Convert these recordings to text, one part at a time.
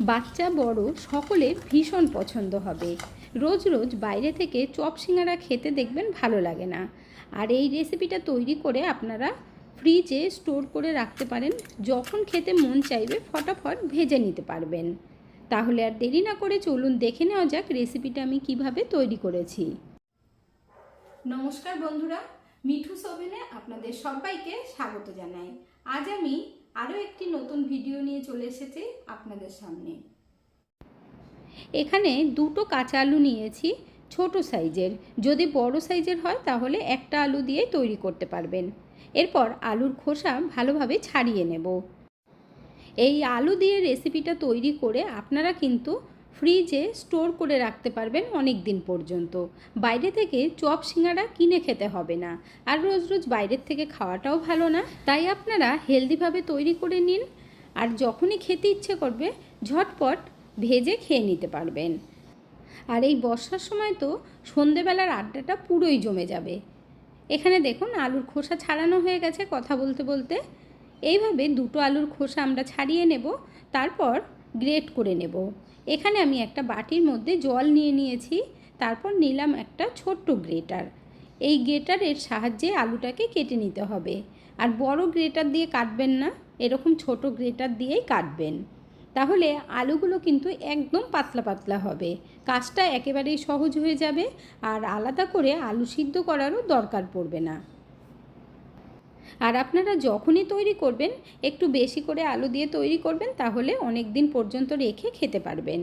বাচ্চা, বড় সকলে ভীষণ পছন্দ হবে। রোজ রোজ বাইরে থেকে চপ সিঙ্গারা খেতে দেখবেন ভালো লাগে না। আর এই রেসিপিটা তৈরি করে আপনারা ফ্রিজে স্টোর করে রাখতে পারেন। যখন খেতে মন চাইবে ফটাফট ভেজে নিতে পারবেন। তাহলে আর দেরি না করে চলুন দেখে নেওয়া যাক রেসিপিটা আমি কীভাবে তৈরি করেছি। নমস্কার বন্ধুরা, মিঠু সোভেনে আপনাদের সবাইকে স্বাগত জানাই। আজ আমি আরও একটি নতুন ভিডিও নিয়ে চলে এসেছি আপনাদের সামনে। এখানে দুটো কাঁচা আলু নিয়েছি, ছোট সাইজের। যদি বড় সাইজের হয়, তাহলে একটা আলু দিয়ে তৈরি করতে পারবেন। এরপর আলুর খোসা ভালোভাবে ছাড়িয়ে নেব। এই আলু দিয়ে রেসিপিটা তৈরি করে আপনারা কিন্তু ফ্রিজে স্টোর করে রাখতে পারবেন অনেক দিন পর্যন্ত। বাইরে থেকে চপ সিঙ্গারা কিনে খেতে হবে না। আর রোজ রোজ বাইরের থেকে খাওয়াটাও ভালো না। তাই আপনারা হেলদিভাবে তৈরি করে নিন। আর যখনই খেতে ইচ্ছে করবে, ঝটপট ভেজে খেয়ে নিতে পারবেন। আর এই বর্ষার সময় তো সন্ধেবেলার আড্ডাটা পুরোই জমে যাবে। এখানে দেখুন আলুর খোসা ছাড়ানো হয়ে গেছে কথা বলতে বলতে। এইভাবে দুটো আলুর খোসা আমরা ছাড়িয়ে নেব, তারপর গ্রেট করে নেব। এখানে আমি একটা বাটির মধ্যে জল নিয়ে নিয়েছি, তারপর নিলাম একটা ছোট্ট গ্রেটার। এই গ্রেটারের সাহায্যে আলুটাকে কেটে নিতে হবে। আর বড় গ্রেটার দিয়ে কাটবেন না, এরকম ছোট গ্রেটার দিয়েই কাটবেন। তাহলে আলুগুলো কিন্তু একদম পাতলা পাতলা হবে। কাজটা একেবারেই সহজ হয়ে যাবে, আর আলাদা করে আলু সিদ্ধ করারও দরকার পড়বে না। আর আপনারা যখনই তৈরি করবেন, একটু বেশি করে আলু দিয়ে তৈরি করবেন, তাহলে অনেক দিন পর্যন্ত রেখে খেতে পারবেন।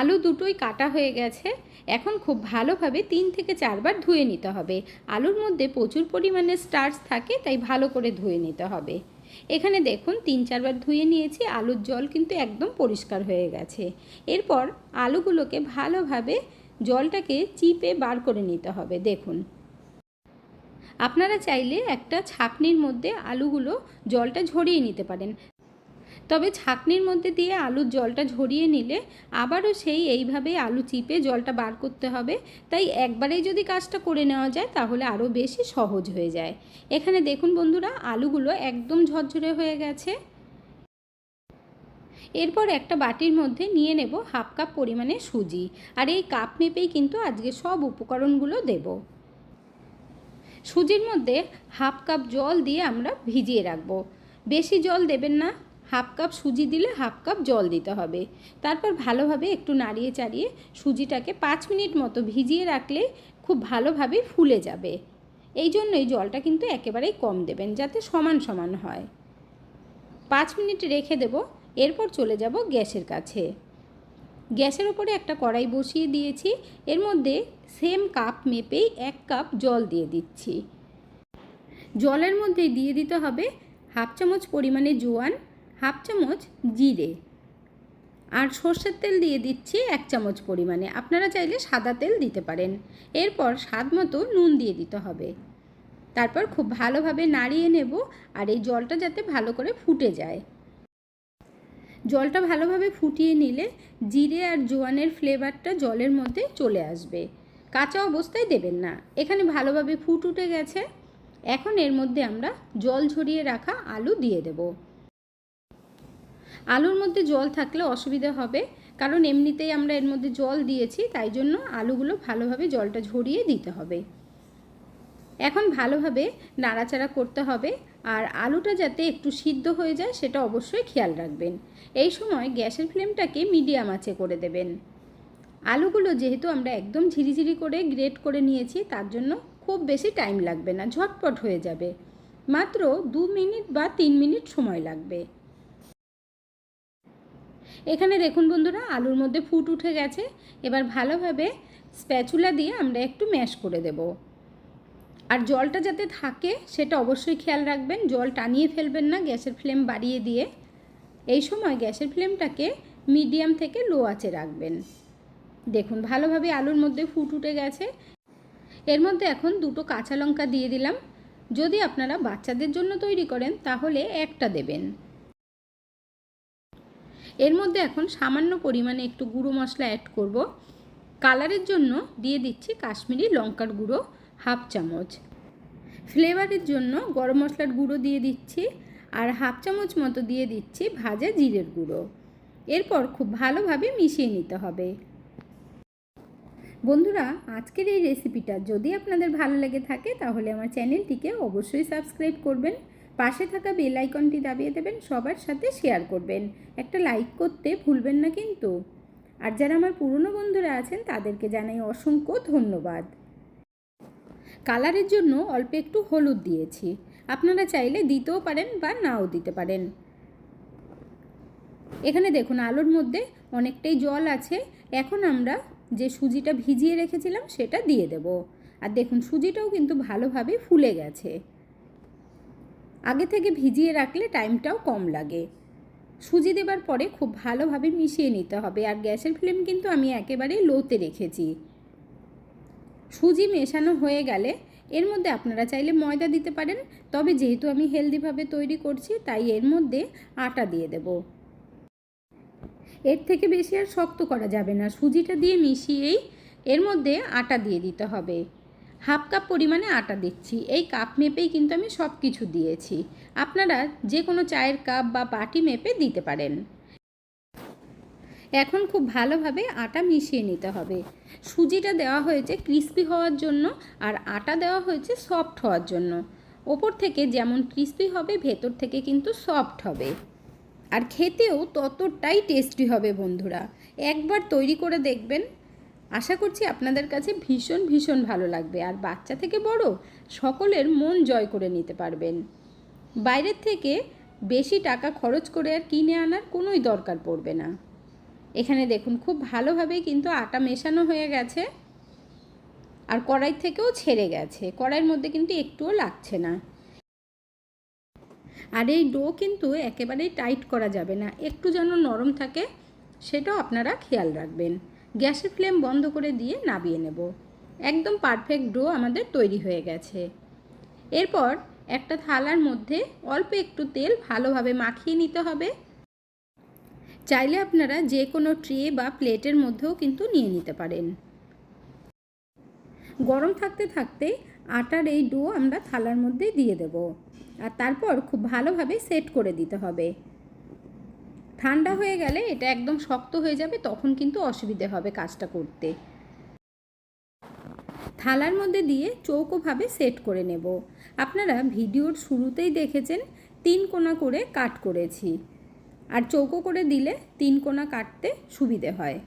আলু দুটোই কাটা হয়ে গেছে। এখন খুব ভালোভাবে তিন থেকে চারবার ধুয়ে নিতে হবে। আলুর মধ্যে প্রচুর পরিমাণে স্টার্চ থাকে, তাই ভালো করে ধুয়ে নিতে হবে। এখানে দেখুন, তিন চারবার ধুয়ে নিয়েছি, আলুর জল কিন্তু একদম পরিষ্কার হয়ে গেছে। এরপর আলুগুলোকে ভালোভাবে জলটাকে চিপে বার করে নিতে হবে, দেখুন। আপনারা চাইলে একটা ছাকনির মধ্যে আলুগুলো জলটা ঝরিয়ে নিতে পারেন। তবে ছাকনির মধ্যে দিয়ে আলুর জলটা ঝরিয়ে নিলে আবারও সেই এইভাবে আলু চিপে জলটা বার করতে হবে। তাই একবারেই যদি কাজটা করে নেওয়া যায় তাহলে আরও বেশি সহজ হয়ে যায়। এখানে দেখুন বন্ধুরা, আলুগুলো একদম ঝরঝরে হয়ে গেছে। এরপর একটা বাটির মধ্যে নিয়ে নেব হাফ কাপ পরিমাণে সুজি। আর এই কাপ মেপেই কিন্তু আজকে সব উপকরণগুলো দেবো। সুজির মধ্যে হাফ কাপ জল দিয়ে আমরা ভিজিয়ে রাখব। বেশি জল দেবেন না, হাফ কাপ সুজি দিলে হাফ কাপ জল দিতে হবে। তারপর ভালোভাবে একটু নাড়িয়ে চাড়িয়ে সুজিটাকে পাঁচ মিনিট মতো ভিজিয়ে রাখলে খুব ভালোভাবে ফুলে যাবে। এই জন্যই জলটা কিন্তু একেবারেই কম দেবেন, যাতে সমান সমান হয়। পাঁচ মিনিট রেখে দেব, এরপর চলে যাব গ্যাসের কাছে। গ্যাসের ওপরে একটা কড়াই বসিয়ে দিয়েছি। এর মধ্যে সেম কাপ মেপেই এক কাপ জল দিয়ে দিচ্ছি। জলের মধ্যে দিয়ে দিতে হবে হাফ চামচ পরিমাণে জোয়ান, হাফ চামচ জিরে আর সর্ষের তেল দিয়ে দিচ্ছি এক চামচ পরিমাণে। আপনারা চাইলে সাদা তেল দিতে পারেন। এরপর স্বাদ মতো নুন দিয়ে দিতে হবে। তারপর খুব ভালোভাবে নাড়িয়ে নেব আর এই জলটা যাতে ভালো করে ফুটে যায়। জলটা ভালোভাবে ফুটিয়ে নিলে জিরে আর জোয়ানের ফ্লেভারটা জলের মধ্যে চলে আসবে। কাঁচা অবস্থায় দেবেন না। এখানে ভালোভাবে ফুট উঠে গেছে। এখন এর মধ্যে আমরা জল ঝরিয়ে রাখা আলু দিয়ে দেব। আলুর মধ্যে জল থাকলে অসুবিধা হবে, কারণ এমনিতেই আমরা এর মধ্যে জল দিয়েছি, তাই জন্য আলুগুলো ভালোভাবে জলটা ঝরিয়ে দিতে হবে। এখন ভালোভাবে নাড়াচাড়া করতে হবে। আর আলুটা যাতে একটু সিদ্ধ হয়ে যায়, সেটা অবশ্যই খেয়াল রাখবেন। এই সময় গ্যাসের ফ্লেমটাকে মিডিয়াম আঁচে করে দেবেন। আলুগুলো যেহেতু আমরা একদম ঝিরিঝিরি করে গ্রেট করে নিয়েছি, তার জন্য খুব বেশি টাইম লাগবে না, ঝটপট হয়ে যাবে। মাত্র দু মিনিট বা তিন মিনিট সময় লাগবে। এখানে দেখুন বন্ধুরা, আলুর মধ্যে ফুট উঠে গেছে। এবার ভালোভাবে স্প্যাচুলা দিয়ে আমরা একটু ম্যাশ করে দেব। আর জলটা যাতে থাকে, সেটা অবশ্যই খেয়াল রাখবেন। জল টানিয়ে ফেলবেন না, গ্যাসের ফ্লেম বাড়িয়ে দিয়ে। এই সময় গ্যাসের ফ্লেমটাকে মিডিয়াম থেকে লো আঁচে রাখবেন। দেখুন, ভালোভাবে আলুর মধ্যে ফুট উঠে গেছে। এর মধ্যে এখন দুটো কাঁচা লঙ্কা দিয়ে দিলাম। যদি আপনারা বাচ্চাদের জন্য তৈরি করেন, তাহলে একটা দেবেন। এর মধ্যে এখন সামান্য পরিমাণে একটু গুঁড়ো মশলা অ্যাড করব। কালারের জন্য দিয়ে দিচ্ছি কাশ্মীরি লঙ্কার গুঁড়ো। হাফ চামচ। ফ্লেভারের জন্য গরম মশলার গুঁড়ো দিয়ে দিচ্ছি আর হাফ চামচ মতো দিয়ে দিচ্ছি ভাজা জিরের গুঁড়ো। এরপর খুব ভালোভাবে মিশিয়ে নিতে হবে। বন্ধুরা, আজকের এই রেসিপিটা যদি আপনাদের ভালো লেগে থাকে, তাহলে আমার চ্যানেলটিকে অবশ্যই সাবস্ক্রাইব করবেন, পাশে থাকা বেল আইকনটি দাবিয়ে দেবেন, সবার সাথে শেয়ার করবেন। একটা লাইক করতে ভুলবেন না কিন্তু। আর যারা আমার পুরনো বন্ধুরা আছেন, তাদেরকে জানাই অসংখ্য ধন্যবাদ। কালারের জন্য অল্প একটু হলুদ দিয়েছি। আপনারা চাইলে দিতেও পারেন বা নাও দিতে পারেন। এখানে দেখুন, আলুর মধ্যে অনেকটাই জল আছে। এখন আমরা যে সুজিটা ভিজিয়ে রেখেছিলাম, সেটা দিয়ে দেব। আর দেখুন, সুজিটাও কিন্তু ভালোভাবে ফুলে গেছে। আগে থেকে ভিজিয়ে রাখলে টাইমটাও কম লাগে। সুজি দেবার পরে খুব ভালোভাবে মিশিয়ে নিতে হবে। আর গ্যাসের ফ্লেম কিন্তু আমি একেবারে লোতে রেখেছি। সুজি মেশানো হয়ে গেলে এর মধ্যে আপনারা চাইলে ময়দা দিতে পারেন। তবে যেহেতু আমি হেলদিভাবে তৈরি করছি, তাই এর মধ্যে আটা দিয়ে দেব। এর থেকে বেশি আর শক্ত করা যাবে না। সুজিটা দিয়ে মিশিয়েই এর মধ্যে আটা দিয়ে দিতে হবে। হাফ কাপ পরিমাণে আটা দিচ্ছি। এই কাপ মেপেই কিন্তু আমি সব কিছু দিয়েছি। আপনারা যে কোনো চায়ের কাপ বা বাটি মেপে দিতে পারেন। এখন খুব ভালোভাবে আটা মিশিয়ে নিতে হবে। সুজিটা দেওয়া হয়েছে ক্রিস্পি হওয়ার জন্য আর আটা দেওয়া হয়েছে সফট হওয়ার জন্য। ওপর থেকে যেমন ক্রিস্পি হবে, ভেতর থেকে কিন্তু সফট হবে। আর খেতেও ততটাই টেস্টি হবে বন্ধুরা। একবার তৈরি করে দেখবেন। আশা করছি আপনাদের কাছে ভীষণ ভীষণ ভালো লাগবে। আর বাচ্চা থেকে বড়, সকলের মন জয় করে নিতে পারবেন। বাইরের থেকে বেশি টাকা খরচ করে আর কিনে আনার কোনোই দরকার পড়বে না। এখানে দেখুন, খুব ভালোভাবেই কিন্তু আটা মেশানো হয়ে গেছে। আর কড়াই থেকেও ছেড়ে গেছে। কড়াইয়ের মধ্যে কিন্তু একটুও লাগছে না। আর এই ডো কিন্তু একেবারেই টাইট করা যাবে না। একটু যেন নরম থাকে, সেটাও আপনারা খেয়াল রাখবেন। গ্যাসের ফ্লেম বন্ধ করে দিয়ে নাবিয়ে নেব। একদম পারফেক্ট ডো আমাদের তৈরি হয়ে গেছে। এরপর একটা থালার মধ্যে অল্প একটু তেল ভালোভাবে মাখিয়ে নিতে হবে। চাইলে আপনারা যে কোনো ট্রে বা প্লেটের মধ্যেও কিন্তু নিয়ে নিতে পারেন। গরম থাকতে থাকতে আটার এই ডো আমরা থালার মধ্যে দিয়ে দেব। আর তারপর খুব ভালোভাবে সেট করে দিতে হবে। ঠান্ডা হয়ে গেলে এটা একদম শক্ত হয়ে যাবে, তখন কিন্তু অসুবিধে হবে কাজটা করতে। থালার মধ্যে দিয়ে চৌকোভাবে সেট করে নেব। আপনারা ভিডিওর শুরুতেই দেখেছেন, তিন কোনা করে কাট করেছি। আর চৌকো করে দিলে তিন কোনা কাটতে সুবিধে হয়।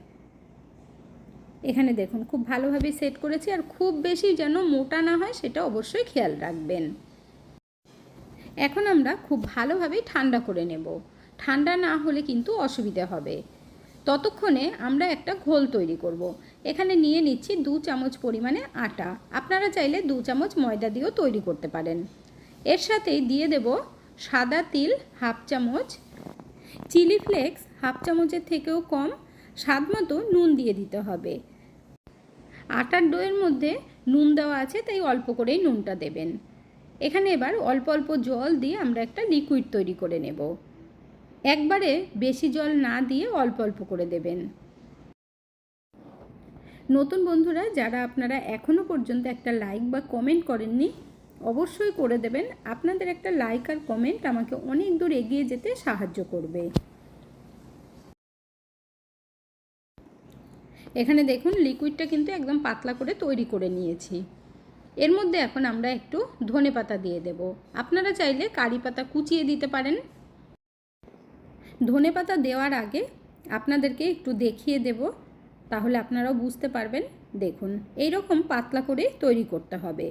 এখানে দেখুন, খুব ভালোভাবে সেট করেছি আর খুব বেশি যেন মোটা না হয় সেটা অবশ্যই খেয়াল রাখবেন। এখন আমরা খুব ভালোভাবেই ঠান্ডা করে নেব। ঠান্ডা না হলে কিন্তু অসুবিধে হবে। ততক্ষণে আমরা একটা ঘোল তৈরি করব। এখানে নিয়ে নিচ্ছি দু চামচ পরিমাণে আটা। আপনারা চাইলে দু চামচ ময়দা দিয়েও তৈরি করতে পারেন। এর সাথেই দিয়ে দেব সাদা তিল হাফ চামচ চিলি ফ্লেক্স হাফ চামচের থেকেও কম, স্বাদ মতো নুন দিয়ে দিতে হবে। আটার ডোয়ের মধ্যে নুন দেওয়া আছে, তাই অল্প করেই নুনটা দেবেন। এখানে এবার অল্প অল্প জল দিয়ে আমরা একটা লিকুইড তৈরি করে নেব। একবারে বেশি জল না দিয়ে অল্প অল্প করে দেবেন। নতুন বন্ধুরা, যারা আপনারা এখনও পর্যন্ত একটা লাইক বা কমেন্ট করেননি অবশ্যই করে দেবেন। আপনাদের একটা লাইক আর কমেন্ট আমাকে অনেক দূর এগিয়ে যেতে সাহায্য করবে। এখানে দেখুন লিকুইডটা কিন্তু একদম পাতলা করে তৈরি করে নিয়েছি। এর মধ্যে এখন আমরা একটু ধনে পাতা দিয়ে দেব। আপনারা চাইলে কারি পাতা কুচিয়ে দিতে পারেন। ধনে পাতা দেওয়ার আগে আপনাদেরকে একটু দেখিয়ে দেব, তাহলে আপনারাও বুঝতে পারবেন। দেখুন এই রকম পাতলা করে তৈরি করতে হবে।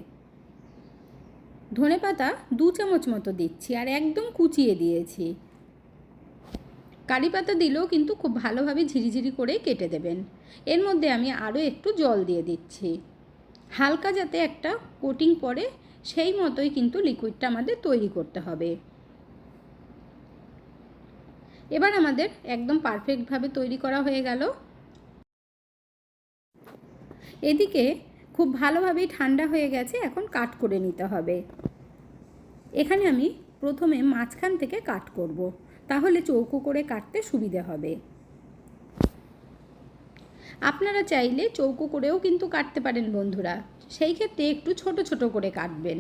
ধনে পাতা দু চামচ মতো দিচ্ছি আর একদম কুচিয়ে দিয়েছি। কারি পাতা দিলেও কিন্তু খুব ভালোভাবে ঝিরিঝিরি করে কেটে দেবেন। এর মধ্যে আমি আরও একটু জল দিয়ে দিচ্ছি। হালকা যাতে একটা কোটিং পরে সেই মতোই কিন্তু লিকুইডটা আমাদের তৈরি করতে হবে। এবার আমাদের একদম পারফেক্টভাবে তৈরি করা হয়ে গেল। এদিকে খুব ভালোভাবেই ঠান্ডা হয়ে গেছে, এখন কাট করে নিতে হবে। এখানে আমি প্রথমে মাঝখান থেকে কাট করব। তাহলে চৌকো করে কাটতে সুবিধে হবে আপনারা চাইলে চৌকো করেও কিন্তু কাটতে পারেন বন্ধুরা, সেই ক্ষেত্রে একটু ছোট ছোট করে কাটবেন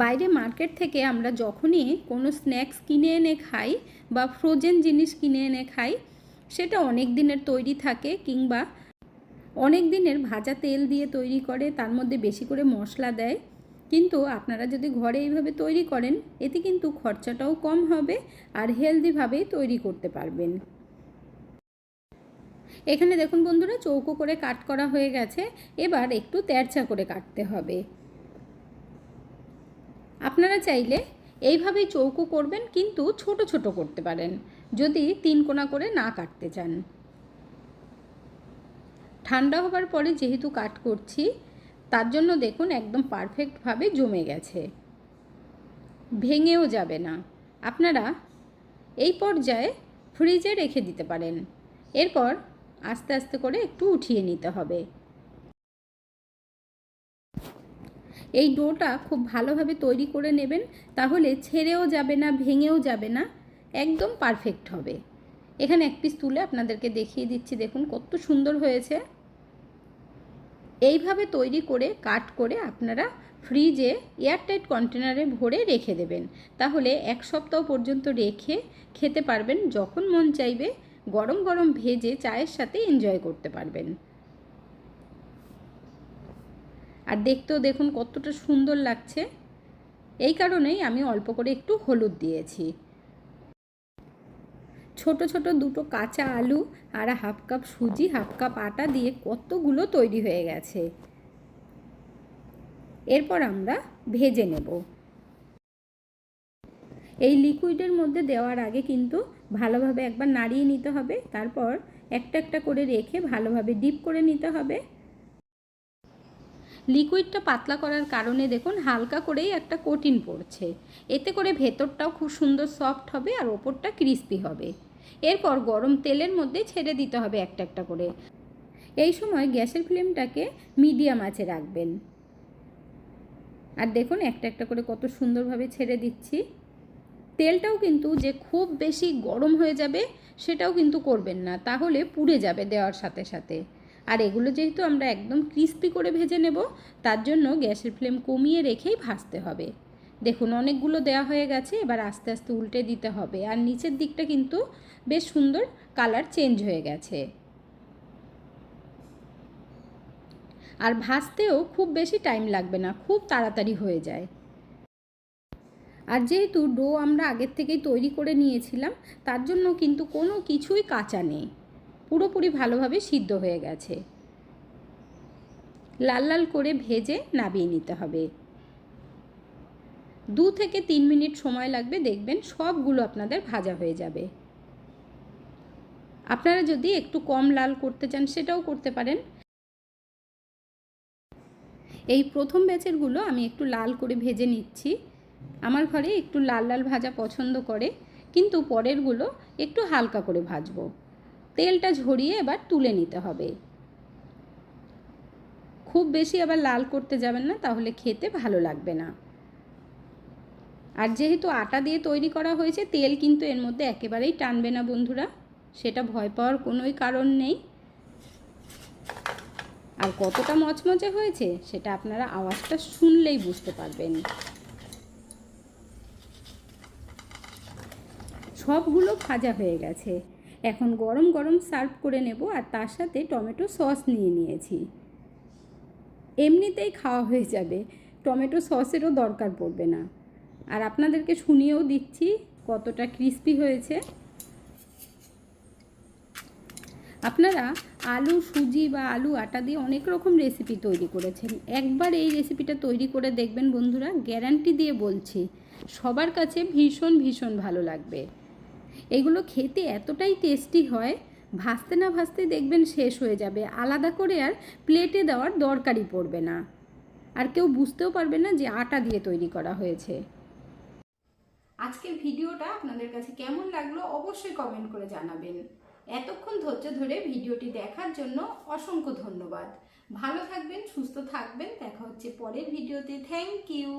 বাইরে মার্কেট থেকে আমরা যখনই কোনো স্ন্যাক্স কিনে এনে খাই বা ফ্রোজেন জিনিস কিনে এনে খাই, সেটা অনেক দিনের তৈরি থাকে কিংবা অনেক দিনের ভাজা তেল দিয়ে তৈরি করে, তার মধ্যে বেশি করে মশলা দেয় কিন্তু আপনারা যদি ঘরে এইভাবে তৈরি করেন, এতে কিন্তু খরচাটাও কম হবে আর হেলদিভাবেই তৈরি করতে পারবেন। এখানে দেখুন বন্ধুরা, চৌকো করে কাট করা হয়ে গেছে। এবার একটু তেরচা করে কাটতে হবে। আপনারা চাইলে এইভাবেই চৌকো করবেন, কিন্তু ছোট ছোট করতে পারেন, যদি তিন কোনা করে না কাটতে চান। ঠান্ডা হবার পরে যেহেতু কাট করছি তার জন্য দেখুন একদম পারফেক্টভাবে জমে গেছে। ভেঙেও যাবে না। আপনারা এই পর্যায়ে ফ্রিজে রেখে দিতে পারেন। এরপর আস্তে আস্তে করে একটু উঠিয়ে নিতে হবে। এই ডোটা খুব ভালোভাবে তৈরি করে নেবেন, তাহলে ছেড়েও যাবে না, ভেঙেও যাবে না, একদম পারফেক্ট হবে। এখানে এক পিস তুলে আপনাদেরকে দেখিয়ে দিচ্ছি, দেখুন কত সুন্দর হয়েছে। এইভাবে তৈরি করে, কাট করে আপনারা ফ্রিজে এয়ারটাইট কন্টেনারে ভরে রেখে দেবেন। তাহলে এক সপ্তাহ পর্যন্ত রেখে খেতে পারবেন, যখন মন চাইবে, গরম গরম ভেজে চায়ের সাথে এনজয় করতে পারবেন। আর দেখতেও দেখুন কতটা সুন্দর লাগছে। এই কারণেই আমি অল্প করে একটু হলুদ দিয়েছি। ছোট ছোট দুটো কাঁচা আলু আর হাফ কাপ সুজি হাফ কাপ আটা দিয়ে কতগুলো তৈরি হয়ে গেছে। এরপর আমরা ভেজে নেব। এই লিকুইডের মধ্যে দেওয়ার আগে কিন্তু ভালোভাবে একবার নাড়িয়ে নিতে হবে। তারপর একটা একটা করে রেখে ভালোভাবে ডিপ করে নিতে হবে। লিকুইডটা পাতলা করার কারণে দেখুন হালকা করেই একটা কোটিন পড়ছে। এতে করে ভেতরটাও খুব সুন্দর সফট হবে আর ওপরটা ক্রিস্পি হবে। এরপর গরম তেলের মধ্যে ছেড়ে দিতে হবে একটা একটা করে। এই সময় গ্যাসের ফ্লেমটাকে মিডিয়াম আঁচে রাখবেন। আর দেখুন একটা একটা করে কত সুন্দরভাবে ছেড়ে দিচ্ছি। তেলটাও কিন্তু যে খুব বেশি গরম হয়ে যাবে সেটাও কিন্তু করবেন না, তাহলে পুড়ে যাবে দেওয়ার সাথে সাথে। আর এগুলো যেহেতু আমরা একদম ক্রিস্পি করে ভেজে নেব, তার জন্য গ্যাসের ফ্লেম কমিয়ে রেখেই ভাজতে হবে। দেখুন, অনেকগুলো দেওয়া হয়ে গেছে, এবার আস্তে আস্তে উল্টে দিতে হবে। আর নিচের দিকটা কিন্তু বেশ সুন্দর কালার চেঞ্জ হয়ে গেছে। আর ভাজতেও খুব বেশি টাইম লাগবে না, খুব তাড়াতাড়ি হয়ে যায়। আর যেহেতু ডো আমরা আগের থেকেই তৈরি করে নিয়েছিলাম, তার জন্য কিন্তু কোনো কিছুই কাঁচা নেই। পুরোপুরি ভালোভাবে সিদ্ধ হয়ে গেছে। লাল লাল করে ভেজে নাবিয়ে নিতে হবে। দু থেকে তিন মিনিট সময় লাগবে, দেখবেন সবগুলো আপনাদের ভাজা হয়ে যাবে। আপনারা যদি একটু কম লাল করতে চান, সেটাও করতে পারেন। এই প্রথম ব্যাচেরগুলো আমি একটু লাল করে ভেজে নিচ্ছি। আমার ঘরে একটু লাল লাল ভাজা পছন্দ করে, কিন্তু পরেরগুলো একটু হালকা করে ভাজবো। তেলটা ঝরিয়ে এবার তুলে নিতে হবে। খুব বেশি আবার লাল করতে যাবেন না, তাহলে খেতে ভালো লাগবে না। আর যেহেতু আটা দিয়ে তৈরি করা হয়েছে, তেল কিন্তু এর মধ্যে একেবারেই টানবে না বন্ধুরা। সেটা ভয় পাওয়ার কোনোই কারণ নেই। আর কতটা মচমচে হয়েছে, সেটা আপনারা আওয়াজটা শুনলেই বুঝতে পারবেন। সবগুলো ভাজা হয়ে গেছে। এখন গরম গরম সার্ভ করে নেব আর তার সাথে টমেটো সস নিয়ে নিয়েছি। এমনিতেই খাওয়া হয়ে যাবে, টমেটো সসেরও দরকার পড়বে না। আর আপনাদেরকে শুনিয়েও দিচ্ছি কতটা ক্রিস্পি হয়েছে। আপনারা আলু, সুজি বা আলু, আটা দিয়ে অনেক রকম রেসিপি তৈরি করেছেন। একবার এই রেসিপিটা তৈরি করে দেখবেন বন্ধুরা গ্যারান্টি দিয়ে বলছি, সবার কাছে ভীষণ ভীষণ ভালো লাগবে। এগুলো খেতে এতটাই টেস্টি হয়, ভাজতে না ভাজতে দেখবেন শেষ হয়ে যাবে। আলাদা করে আর প্লেটে দেওয়ার দরকারই পড়বে না। আর কেউ বুঝতেও পারবে না যে আটা দিয়ে তৈরি করা হয়েছে। আজকের ভিডিওটা আপনাদের কাছে কেমন লাগল অবশ্যই কমেন্ট করে জানাবেন। এতক্ষণ ধৈর্য ধরে ভিডিওটি দেখার জন্য অসংখ্য ধন্যবাদ। ভালো থাকবেন, সুস্থ থাকবেন। দেখা হচ্ছে পরের ভিডিওতে। Thank you